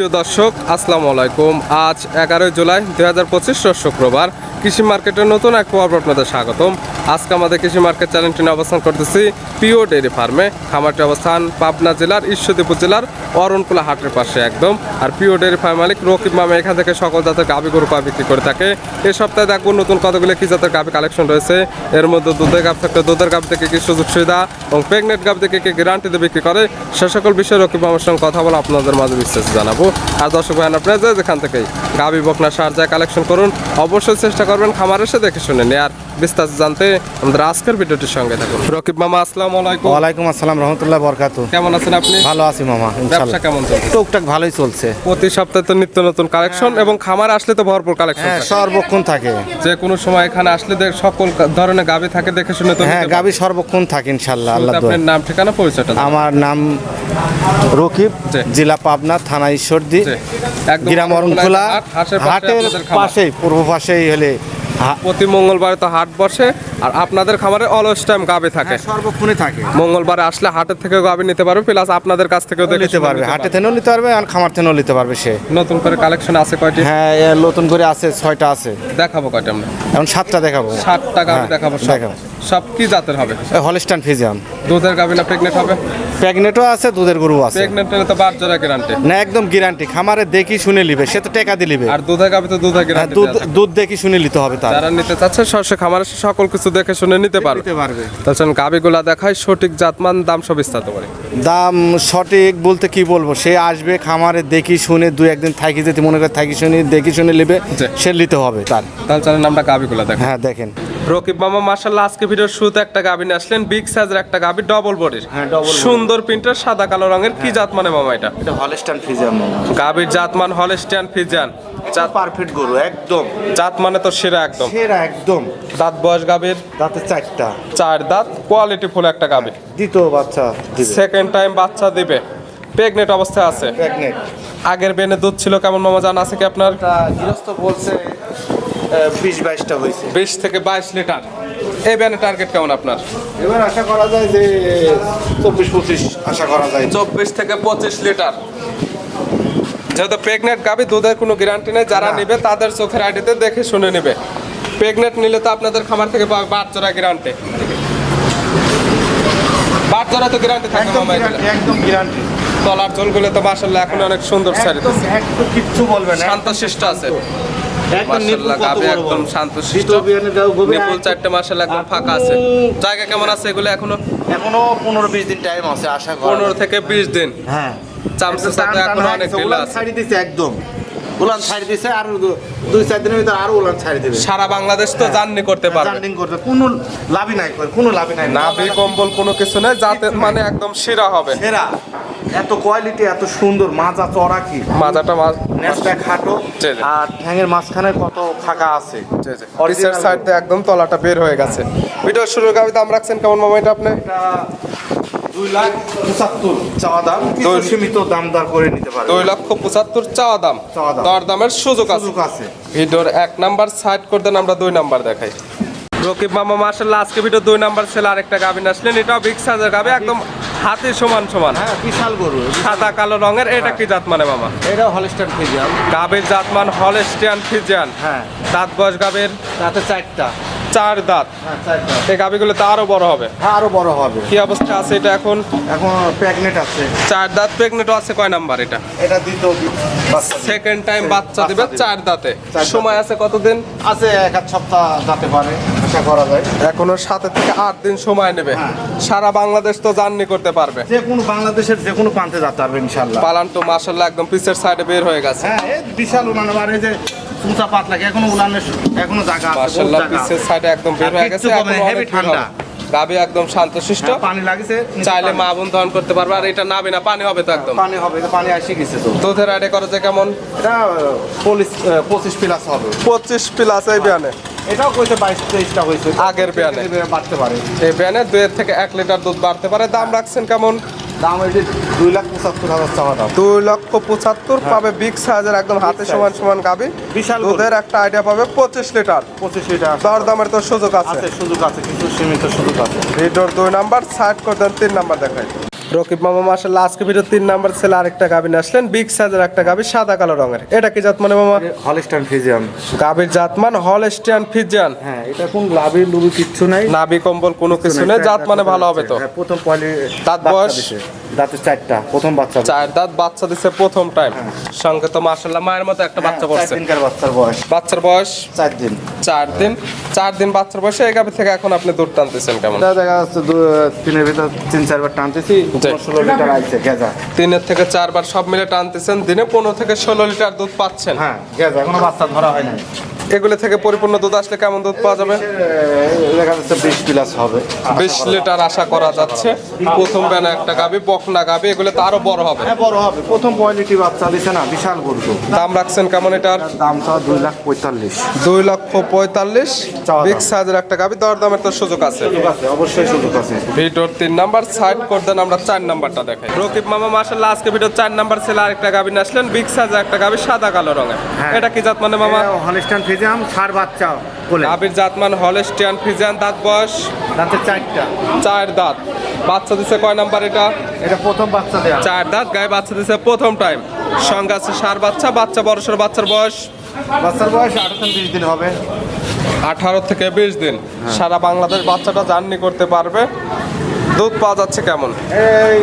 প্রিয় দর্শক, আসসালামু আলাইকুম। আজ এগারোই জুলাই দুই হাজার পঁচিশ শুক্রবার। কৃষি মার্কেটের নতুন এক পর্ব আপনাদের স্বাগতম। আজকে আমাদের কৃষি মার্কেট চ্যানেলটি নিয়ে অবস্থান করতেছি পিও ডেয়ারি ফার্মে খামারটি অবস্থান পাবনা জেলার ঈশ্বরদীপুর জেলার অরণকুলা হাটের পাশে একদম। আর পিও ডেয়ারি ফার্ম মালিক রকিব মামা এখান থেকে সকল জাতের গাভি গরু কয় বিক্রি করে থাকে। এ সপ্তাহে দেখব নতুন কতগুলো কি জাতের গাভি কালেকশন রয়েছে। এর মধ্যে দুধের গাভ থাকলে দুধের গাভ থেকে কি সুযোগ সুবিধা এবং প্রেগনেন্ট গাভ থেকে কি গ্যারান্টিতে বিক্রি করে, সে সকল বিষয়ে রকিব মামার সঙ্গে কথা বলে আপনাদের মাঝে বিস্তারিত জানাব। আর দর্শক ভাই আপনারা যে যেখান থেকেই গাভি বকনা সার কালেকশন করুন, অবশ্যই চেষ্টা করবেন খামার এসে দেখে শুনে নিয়ে আর বিস্তারিত জানতে আমাদের আজকের ভিডিওটির সঙ্গে থাকুন। রকিব মামা আসসালামু আলাইকুম। ওয়ালাইকুম আসসালাম রহমতুল্লাহ বরকাত কেমন আছেন আপনি? ভালো আছি মামা ব্যবসা কেমন চলছে? টুকটাক ভালোই চলছে। প্রতি সপ্তাহে তো নিত্য নতুন কালেকশন এবং খামার আসলে তো ভরপুর কালেকশন হ্যাঁ সর্বক্ষণ থাকে। যে কোনো সময় এখানে আসলে সকল ধরনের গাভি থাকে দেখে শুনে তো হ্যাঁ গাবি সর্বক্ষণ থাকে আল্লাহ আপনার নাম ঠিকানা পরিচয়টা আমার নাম রকিব জেলা পাবনা থানা ঈশ্বরদী গ্রাম অরণখোলা। হাটের পাশে হাটের পাশেই পূর্ব পাশেই হলে প্রতি মঙ্গলবারে তো হাট বসে আর আপনাদের খামারে অলস টাইম গাবে থাকে। হ্যাঁ, সর্বক্ষণে থাকে। মঙ্গলবারে আসলে হাটের থেকে গাবে নিতে পারবে প্লাস আপনাদের কাছ থেকেও নিতে পারবে হাটে থেকেও নিতে পারবে আর খামার থেকেও নিতে পারবে সে। নতুন করে কালেকশন আছে কয়টি? হ্যাঁ নতুন করে আছে ছয়টা আছে। দেখাবো কয়টা আমরা? এখন সাতটা দেখাবো। ষাটটা গাভি হ্যাঁ, দেখাবো সব দেখাবো। সব কি জাতের হবে? হলিস্টান ফিজিয়াম দুধের গাভি না প্রেগনেন্ট হবে? প্রেগনেটও আছে দুধের গরু আছে। প্রেগনেন্ট হলে তো বার জোড়া গ্যারান্টি না একদম গ্যারান্টি খামারে দেখি শুনে নিবে সে তো টাকা দিয়ে নিবে। আর দুধের গাভি তো দুধের হ্যাঁ, গ্যারান্টি দুধ দুধ দেখি শুনে নিতে হবে তার। যারা নিতে চাচ্ছে সরাসরি খামারে এসে সকল কিছু দেখে শুনে নিতে পারবে। নিতে পারবে। তাছাড়া গাবিগুলা দেখায় সঠিক জাতমান দাম সব বিস্তারিত করে। দাম সঠিক বলতে কি বলব? সে আসবে খামারে দেখি শুনে দুই একদিন থাকি যদি মনে করে থাকি শুনে দেখি শুনে নেবে সে নিতে হবে তার। তাহলে নামটা গাবিগুলা গাভিগুলা দেখ। হ্যাঁ দেখেন। রকিব মামা মার্শাল্লাহ আজকে ভিডিওর শুরুতে একটা গাভি নিয়ে আসলেন বিগ সাইজের একটা গাভি ডবল বডির হ্যাঁ, সুন্দর প্রিন্টের সাদা কালো রঙের কি জাত মানে মামা এটা? এটা হলস্টান ফিজিয়াম গাভির জাতমান হলস্টিয়ান ফিজিয়ান জাত পারফেক্ট গরু একদম। জাত মানে তো সেরা একদম। সেরা একদম। দাঁত বয়স গাভির তাতে চারটা। চার দাঁত কোয়ালিটি ফুল একটা গাভি দ্বিতীয় বাচ্চা দিবে। সেকেন্ড টাইম বাচ্চা দিবে। প্রেগনেন্ট অবস্থায় আছে। প্রেগনেন্ট আগের বেনে দুধ ছিল কেমন মামা জানা আছে কি আপনার? গৃহস্থ বলছে বিশ বাইশটা হয়েছে বিশ থেকে বাইশ লিটার। এই টার্গেট কেমন আপনার? এবার আশা করা যায় যে চব্বিশ পঁচিশ আশা করা যায়। চব্বিশ থেকে পঁচিশ লিটার। যেহেতু প্রেগনেন্ট গাবি দুধের কোনো গ্যারান্টি নেই যারা। নেবে তাদের চোখের আইডিতে দেখে শুনে নেবে। প্রেগনেন্ট নিলে তো আপনাদের খামার থেকে বাচ্চারা গ্যারান্টি বাচ্চারা তো গ্যারান্টি থাকে একদম গ্যারান্টি তলার জলগুলো তো মাসাল্লাহ এখন অনেক সুন্দর সারি একদম কিচ্ছু বলবে না। শান্ত শিষ্ট আছে। একদম নিপুণ মাসাল্লাহ কত গাবি বড় একদম শান্ত শিষ্ট দ্বিতীয় বিয়ানে দাও গভীর নিপুল এক- চারটে মাসাল্লাহ একদম ফাঁকা আছে। জায়গা কেমন আছে এগুলো এখনও? এখনও পনেরো বিশ দিন টাইম আছে আশা করা পনেরো থেকে বিশ দিন। হ্যাঁ। চামচের সাথে টান টান এখনও অনেক ঢিলা আছে। ছাড়ি দিছে একদম। উলান ছাড়ি দিছে আর দুই চার দিনের ভিতর আরও উলান ছাড়ি দেবে। সারা বাংলাদেশ তো জার্নি করতে পারবে। জার্নিং কোনো লাভই নাই করে কোনো লাভই নাই। নাভি কম্বল কোনো কিছু নেই যাতে মানে একদম সেরা হবে। সেরা। এত কোয়ালিটি এত সুন্দর মাজা চড়া কি? মাজাটা মাছ নেসটা খাটো। আর ঠ্যাঙের মাঝখানে কত ফাঁকা আছে। পিসের সাইড দিয়ে একদম তলাটা বের হয়ে গেছে। ভিডিও শুরুর গাবি দাম রাখছেন কেমন মোমেন্ট আপনি? এটা দুই লাখ পঁচাত্তর চাওয়া দাম কিছু সীমিত দাম দর করে নিতে পারে দুই লক্ষ পঁচাত্তর চাওয়া দাম। চাওয়া দাম। দর দামের সুযোগ আছে। সুযোগ আছে। ভিডিওর এক নাম্বার সাইড করে দেন আমরা দুই নাম্বার দেখাই। রকিব মামা মার্শাল্লাহ আজকে ভিডিও দুই নাম্বার ছেলে আরেকটা গাবিন আসলেন। এটাও বিগ সাইজের গাবি একদম হাতে সমান সমান। হ্যাঁ বিশাল গরু সাদা কালো রঙের এটা কি জাত মানে মামা? এটা হলিস্টান ফিজিয়াম গাবির জাতমান হলেস্টিয়ান ফিজিয়ান। হ্যাঁ। দাঁত বয়স গাবের তাতে চারটা। চার দাঁত। হ্যাঁ এই গাবিগুলো তো আরও বড় হবে। হ্যাঁ আরও বড় হবে। কি অবস্থা আছে এটা এখন? এখন প্রেগনেন্ট আছে। চার দাঁত প্রেগনেন্ট আছে কয় নাম্বার এটা? এটা দ্বিতীয় সেকেন্ড টাইম বাচ্চা দিবে চার দাঁতে। সময় আছে কতদিন? আছে এক সপ্তাহ যেতে পারে। আশা করা যায়। এখনও সাথে থেকে আট দিন সময় নেবে। হ্যাঁ। সারা বাংলাদেশ তো জার্নি করতে পারবে। যে কোনো বাংলাদেশের যে কোনো প্রান্তে যেতে পারবে ইনশাল্লাহ পালান তো মাসাল্লাহ একদম পিসের সাইডে বের হয়ে গেছে। হ্যাঁ এই বিশাল উলান আবার এই যে উঁচা পাতলা এখনও উলানের এখনও জায়গা আছে? মাসাল্লাহ সাইডে একদম বের হয়ে গেছে এখনও অনেক ঠান্ডা। গাবি একদম শান্তশিষ্ট। হ্যাঁ, পানি লাগিছে চাইলে মা বোন দহন করতে পারবে আর এটা নাবি না পানি হবে তো একদম। পানি হবে পানি আসে গেছে তো। দুধের আইডে করে যে কেমন? এটা পঁচিশ প্লাস হবে। পঁচিশ প্লাস এই বিয়ানে। এটাও কইছে বাইশ তেইশটা হয়েছে আগের বিয়ানে। বাড়তে পারে। এই বিয়ানে দুয়ের থেকে এক লিটার দুধ বাড়তে পারে। দাম রাখছেন কেমন? দাম এটি দুই লাখ পঁচাত্তর হাজার চাওয়া দাম। দুই লক্ষ পঁচাত্তর পাবে বিগ সাইজের একদম হাতে সমান সমান গাবি। বিশাল। দুধের একটা আইডিয়া পাবে পঁচিশ লিটার। পঁচিশ লিটার। দর দামের তো সুযোগ আছে। আছে সুযোগ আছে কিছু সীমিত সুযোগ আছে। ভিডিওর নাম্বার সাইড করে দেন তিন নাম্বার দেখাই। রকিব মামা মাসাল্লাহ আজকে ভিডিও তিন নাম্বার ছেলে আরেকটা গাবিন আসলেন। বিগ সাইজের একটা গাবি সাদা কালো রঙের। এটা কি জাত মানে মামা? হলিস্টান ফিজিয়াম গাবির জাতমান হল স্টিয়ান ফিজিয়ান। হ্যাঁ এটা কোন লাভি লুবি কিচ্ছু নাই। নাবি কম্বল কোনো কিছু নেই। জাত মানে ভালো হবে তো। হ্যাঁ, প্রথম পয়লি দাঁত বয়স? দাঁতে চারটা প্রথম বাচ্চা চার দাঁত বাচ্চা দিছে প্রথম টাইম সঙ্গে তো মাসাল্লাহ মায়ের মতো একটা বাচ্চা হ্যাঁ, চার পড়ছে। দিনকার বাচ্চার বয়স। বাচ্চার বয়স? চার দিন। চার দিন চার দিন বাচ্চার বয়সে এই গাবি থেকে এখন আপনি দুধ টানতেছেন কেমন? দেখা যাচ্ছে তিনের ভিতর তিন চারবার টানতেছি ষোলো লিটার আইছে গেজা। তিনের থেকে চারবার সব মিলে টানতেছেন দিনে পনেরো থেকে ষোলো লিটার দুধ পাচ্ছেন? হ্যাঁ গেজা এখনও বাচ্চা ধরা হয় নাই। এগুলো থেকে পরিপূর্ণ দুধ আসলে কেমন দুধ পাওয়া যাবে? দেখা যাচ্ছে বিশ প্লাস হবে। বিশ লিটার আশা করা যাচ্ছে। প্রথম বেনা একটা গাবি বকনা গাবি এগুলো তো আরও বড় হবে। হ্যাঁ বড় হবে। প্রথম কোয়ালিটি বাচ্চা দিছে না বিশাল গরু দাম রাখছেন কেমন এটার? দাম দুই লাখ পঁয়তাল্লিশ। দুই লক্ষ পঁয়তাল্লিশ। বিগ সাইজের একটা গাবি দর দামের তো সুযোগ আছে। অবশ্যই সুযোগ আছে। ভিডিওর তিন নাম্বার সাইড করে দেন আমরা চার নাম্বারটা দেখাই। রকিব মামা মাসাল্লাহ আজকে ভিডিও চার নাম্বার ছেলে আরেকটা গাবি নিয়ে আসলেন। বিগ সাইজের একটা গাবি সাদা কালো রঙের। হ্যাঁ। এটা কি জাত মানে মামা? হলিস্টান ফিজিয়াম সার বাচ্চা বলে। গাবির জাতমান হলেস্টিয়ান ফিজিয়ান দাঁত বয়স দাঁতে চারটা। চার দাঁত। বাচ্চা দিছে কয় নাম্বার এটা? এটা প্রথম বাচ্চা দেয়া। চার দাঁত গায়ে বাচ্চা দিছে প্রথম টাইম। সঙ্গে আছে সার বাচ্চা বাচ্চা বড়সড় বাচ্চার বয়স। বাচ্চার বয়স আঠারো বিশ দিন হবে। আঠারো থেকে বিশ দিন। সারা বাংলাদেশ বাচ্চাটা জার্নি করতে পারবে। দুধ পাওয়া যাচ্ছে কেমন? এই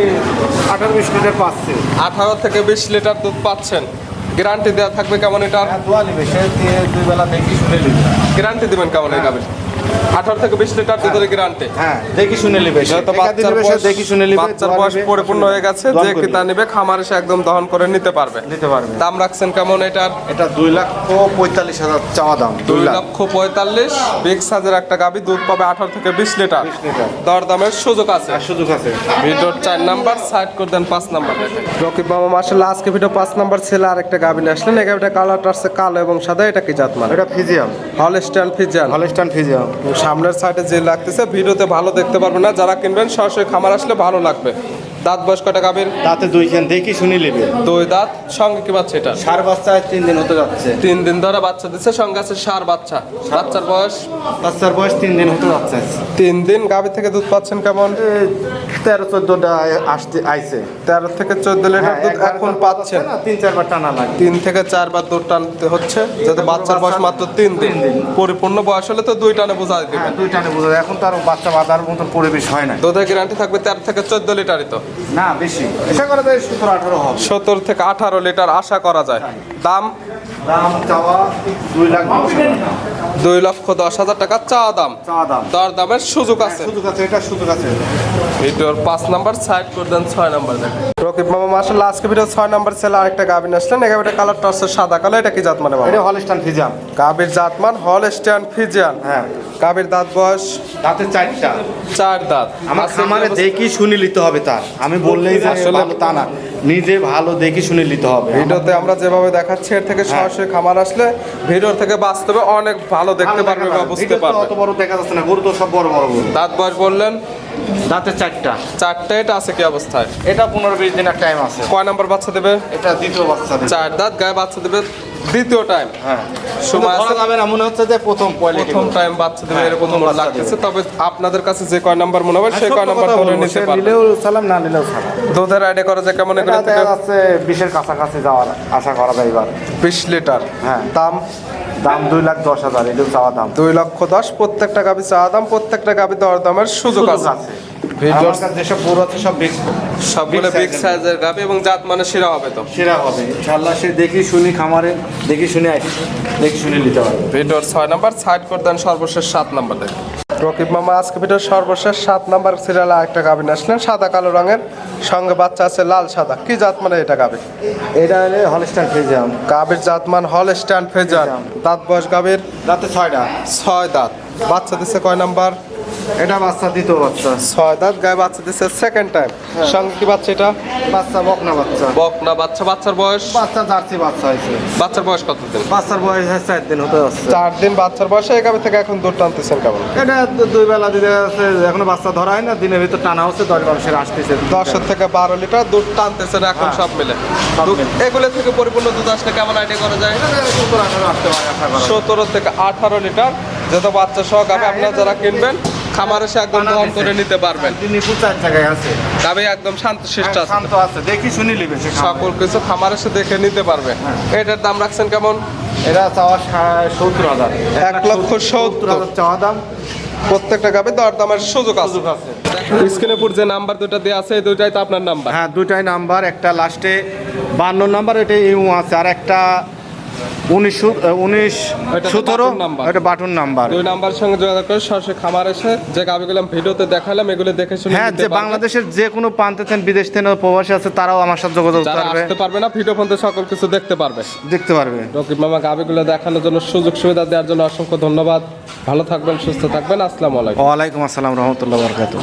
আঠারো বিশ লিটার পাচ্ছে। আঠারো থেকে বিশ লিটার দুধ পাচ্ছেন। গ্যারান্টি দেওয়া থাকবে কেমন এটা? হ্যাঁ, দোয়া নিবে সে দিয়ে দুই বেলা দেখি শুনে নিবে। গ্যারান্টি দেবেন কেমন এই গাবির আঠারো থেকে বিশ লিটার দুধের গ্যারান্টি হ্যাঁ দেখি শুনে নিবে টাকা বাচ্চার বয়স দেখি শুনে নিবে বাচ্চার বয়স পরিপূর্ণ হয়ে গেছে যে। কিতা নিবে খামার এসে একদম দহন করে নিতে পারবে। নিতে পারবে। দাম রাখছেন কেমন এটার? এটা দুই লাখ পঁয়তাল্লিশ হাজার চাওয়া দাম দুই লক্ষ পঁয়তাল্লিশ বিগ সাইজের একটা গাবি দুধ পাবে আঠারো থেকে বিশ লিটার। লিটার। দর দামের সুযোগ আছে। সুযোগ আছে। ভিডিওর চার নাম্বার সাইড করে দেন পাঁচ নাম্বার। রকিব মামা মাসাল্লাহ আজকে ভিডিও পাঁচ নাম্বার ছেলে আর একটা গাবি নিয়ে আসলেন। এই গাবিটা কালারটা আসছে কালো এবং সাদা এটা কি জাত মানে? এটা ফিজিয়াম হল স্ট্যান্ড ফিজান হলিস্টান ফিজিয়াম সামনের সাইডে যে লাগতেছে, ভিডিওতে ভালো দেখতে পারবেন না। যারা কিনবেন, সরাসরি খামার আসলে ভালো লাগবে। দাঁত বয়স কটা গাবির তাতে দুইখান দেখি শুনি নিবে দুই দাঁত সঙ্গে কি বাচ্চা এটা? সার বাচ্চায় তিন দিন হতে যাচ্ছে। তিন দিন ধরে বাচ্চা দিচ্ছে সঙ্গে আছে সার বাচ্চা। বাচ্চার বয়স? বাচ্চার বয়স তিন দিন হতে যাচ্ছে তিন দিন গাবি থেকে দুধ পাচ্ছেন কেমন? তেরো চোদ্দটা আসতে আইছে। তেরো থেকে চোদ্দ লিটার হ্যাঁ, দুধ এখন পাচ্ছেন। তিন চারবার টানা লাগে। তিন থেকে চারবার দুধ টানতে হচ্ছে যাতে বাচ্চার বয়স মাত্র তিন দিন। পরিপূর্ণ বয়স হলে তো দুই টানে বোঝা হ্যাঁ দুই টানে বোঝা এখন তো আর বাচ্চা বাঁধার মতন পরিবেশ হয় না দুধের গ্যারান্টি থাকবে তেরো থেকে চোদ্দ লিটারই তো। না বেশি। আশা করা যায় সতেরো আঠারো হবে। সত্তর থেকে আঠারো লিটার আশা করা যায়। দাম? দাম চাওয়া দুই লাখ। দুই লক্ষ দশ হাজার টাকা চাওয়া দাম। চাওয়া দাম। দর দামের সুযোগ আছে। সুযোগ আছে এটা সুযোগ আছে। ভিডিওর পাঁচ নাম্বার সাইড করে দেন ছয় নাম্বার দেখেন। রকিব মামা মাসাল্লাহ আজকে ভিডিও ছয় নাম্বার ছেলে আরেকটা গাবিন আসলেন। এই গাবিটা কালারটা হচ্ছে সাদা। কালো এটা কি জাত মানে এটা হলিস্টান ফিজাম গাবির জাতমান হল স্ট্যান্ড ফিজিয়ান। হ্যাঁ। গাবির দাঁত বয়স? তাতে চারটা। চার দাঁত। আমার খামারে? দেখি শুনে নিতে হবে তার। আমি বললেই যে আসলে- তা না। নিজে ভালো দেখি শুনে নিতে হবে। ভিডিওতে আমরা যেভাবে দেখাচ্ছি এর থেকে সরাসরি খামার আসলে ভিডিওর থেকে বাস্তবে অনেক ভালো দেখতে পারবে বা। বুঝতে পারবে। অত বড় দেখা যাচ্ছে না। গরু তো সব বড় বড় দাঁত বয়স বললেন? দাঁতে চারটা। চারটা এটা আছে কি অবস্থায়? এটা পনেরো বিশ দিনের টাইম আছে। কয় নাম্বার বাচ্চা দেবে? এটা দ্বিতীয় বাচ্চা দিবে। চার দাঁত গায়ে বাচ্চা দেবে? দ্বিতীয় টাইম হ্যাঁ। সময় সময় যাবে না মনে হচ্ছে যে প্রথম প্রথম টাইম বাচ্চা দেবে হ্যাঁ, এরকম লাগতেছে তবে আপনাদের কাছে যে কয় নাম্বার মনে হবে সেই কয় নাম্বার ধরে নিতে পারবে। নিলেও সালাম না নিলেও সালাম। দুধের আইডিয়া করা যায় কেমন এগুলো থেকে দেখা যাচ্ছে বিশের কাছাকাছি যাওয়ার আশা করা যায় এবার। বিশ লিটার। হ্যাঁ। দাম? দাম দুই লাখ দশ হাজার এটাও চাওয়া দাম। দুই লক্ষ দশ প্রত্যেকটা গাবি চাওয়া দাম প্রত্যেকটা গাবি দর দামের সুযোগ আছে। যেসব গরু আছে সব বিগ সবগুলো বিগ সাইজের গাবি এবং জাত মানে সেরা হবে তো? সেরা হবে ইনশাল্লাহ সে দেখি শুনি খামারে দেখি শুনে আসি। দেখি শুনে নিতে পারবে। ভিডিওর ছয় নাম্বার সাইড করে দেন সর্বশেষ সাত নাম্বার দেখেন রকিব মামা আজকে ভিডিওর সর্বশেষ সাত নাম্বার সিরিয়ালে একটা গাবিন আসলেন সাদা কালো রঙের সঙ্গে বাচ্চা আছে লাল সাদা। কি জাত মানে এটা গাবি? এটা হলে হলস্টান ফেজাম গাবির জাতমান হল স্ট্যান্ড ফেজার দাঁত বয়স গাবির? রাতে ছয়টা। ছয় দাঁত। বাচ্চা দিচ্ছে কয় নাম্বার? এটা বাচ্চা দ্বিতীয় বাচ্চা। ছয় দাঁত গায়ে বাচ্চা দিচ্ছে সেকেন্ড টাইম সঙ্গে কি বাচ্চা এটা? বাচ্চা বকনা বাচ্চা। বকনা বাচ্চা বাচ্চার বয়স? বাচ্চা জার্সি বাচ্চা হয়েছে। বাচ্চার বয়স কত দিন বাচ্চার বয়স হয় চার দিন হতে যাচ্ছে। চার দিন বাচ্চার বয়সে এই গাবি থেকে এখন দুধ টানতেছেন কেমন? এটা দুই বেলা দিতে যাচ্ছে এখনও বাচ্চা ধরা হয় না দিনের ভিতর টানা হচ্ছে দশ মানুষের আসতেছে দশের থেকে। বারো লিটার দুধ টানতেছেন এখন হ্যাঁ। সব মিলে। এগুলো থেকে পরিপূর্ণ দুধ আসলে কেমন আইডিয়া করা যায়। সতেরো থেকে আঠারো লিটার যত বাচ্চা সহ গাবে হ্যাঁ, আপনারা যারা কিনবেন খামার এসে একদম দহন করে নিতে পারবেন। নিপুর চার জায়গায় আছে। তবে একদম শান্ত শিষ্ট আছে। শান্ত আছে। দেখি শুনি লিবে সকল কিছু খামার এসে দেখে নিতে পারবে। এটার দাম রাখছেন কেমন? এরা চাওয়া সত্তর হাজার। এক লক্ষ সত্তর হাজার চাওয়া দাম। প্রত্যেকটা গাবে দর দামের সুযোগ আছে। সুযোগ আছে। স্ক্রিনে যে নাম্বার দুটো দেওয়া আছে দুইটাই তো আপনার নাম্বার। হ্যাঁ দুটাই নাম্বার। একটা লাস্টে বান্ন নাম্বার এটা ইউ আছে। আর একটা উনিশ উনিশ সতেরো? এটা বাটন নাম্বার। দুই নাম্বার সঙ্গে যোগাযোগ করে সরাসরি খামার এসে যে গাবিগুলো ভিডিওতে দেখালাম এগুলো দেখে শুনে হ্যাঁ যে বাংলাদেশের যে কোনো প্রান্তে থেন বিদেশ থেকে প্রবাসী আছে তারাও আমার সাথে যোগাযোগ করবে। আসতে পারবে না ভিডিও ফোনতে সকল কিছু দেখতে পারবে। দেখতে পারবে। রকিব মামা গাবিগুলো দেখানোর জন্য সুযোগ সুবিধা দেওয়ার জন্য অসংখ্য ধন্যবাদ। ভালো থাকবেন সুস্থ থাকবেন। আসসালামু আলাইকুম। ওয়ালাইকুম আসসালাম রহমতুল্লাহ বরকাত